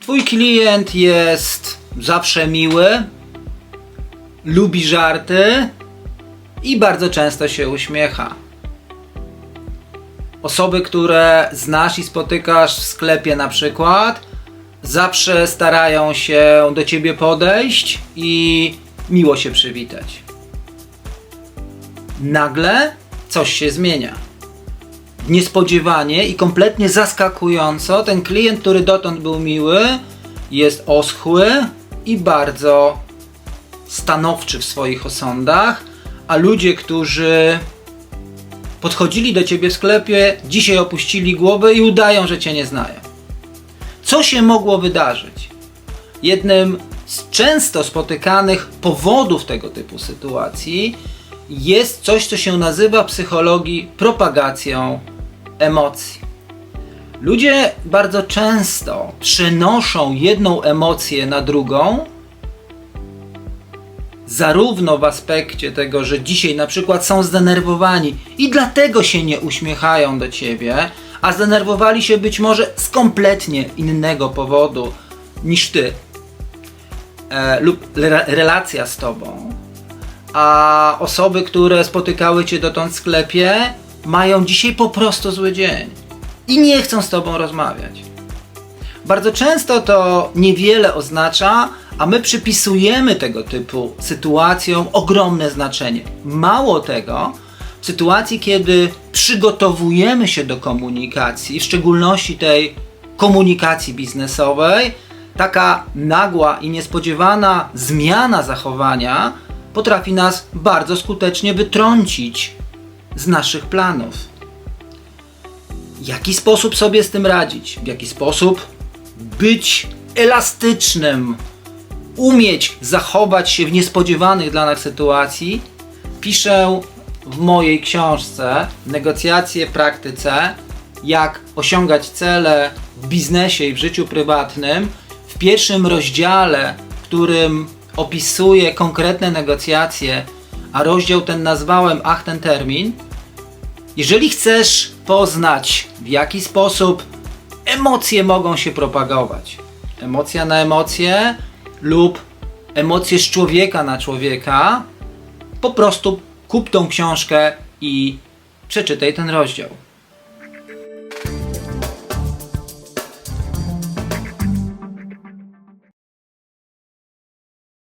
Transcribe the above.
Twój klient jest zawsze miły, lubi żarty i bardzo często się uśmiecha. Osoby, które znasz i spotykasz w sklepie na przykład, zawsze starają się do ciebie podejść i miło się przywitać. Nagle coś się zmienia. Niespodziewanie i kompletnie zaskakująco ten klient, który dotąd był miły, jest oschły i bardzo stanowczy w swoich osądach, a ludzie, którzy podchodzili do ciebie w sklepie, dzisiaj opuścili głowę i udają, że cię nie znają. Co się mogło wydarzyć? Jednym z często spotykanych powodów tego typu sytuacji jest coś, co się nazywa w psychologii propagacją emocji. Ludzie bardzo często przenoszą jedną emocję na drugą, zarówno w aspekcie tego, że dzisiaj na przykład są zdenerwowani i dlatego się nie uśmiechają do ciebie, a zdenerwowali się być może z kompletnie innego powodu niż ty e, lub re- relacja z tobą, a osoby, które spotykały cię dotąd w sklepie, mają dzisiaj po prostu zły dzień i nie chcą z tobą rozmawiać. Bardzo często to niewiele oznacza, a my przypisujemy tego typu sytuacjom ogromne znaczenie. Mało tego, w sytuacji, kiedy przygotowujemy się do komunikacji, w szczególności tej komunikacji biznesowej, taka nagła i niespodziewana zmiana zachowania potrafi nas bardzo skutecznie wytrącić z naszych planów. W jaki sposób sobie z tym radzić? W jaki sposób być elastycznym, umieć zachować się w niespodziewanych dla nas sytuacji, piszę w mojej książce Negocjacje w praktyce, jak osiągać cele w biznesie i w życiu prywatnym. W pierwszym rozdziale, w którym opisuję konkretne negocjacje, a rozdział ten nazwałem Ach ten termin. Jeżeli chcesz poznać, w jaki sposób emocje mogą się propagować, emocja na emocje lub emocje z człowieka na człowieka, po prostu kup tą książkę i przeczytaj ten rozdział.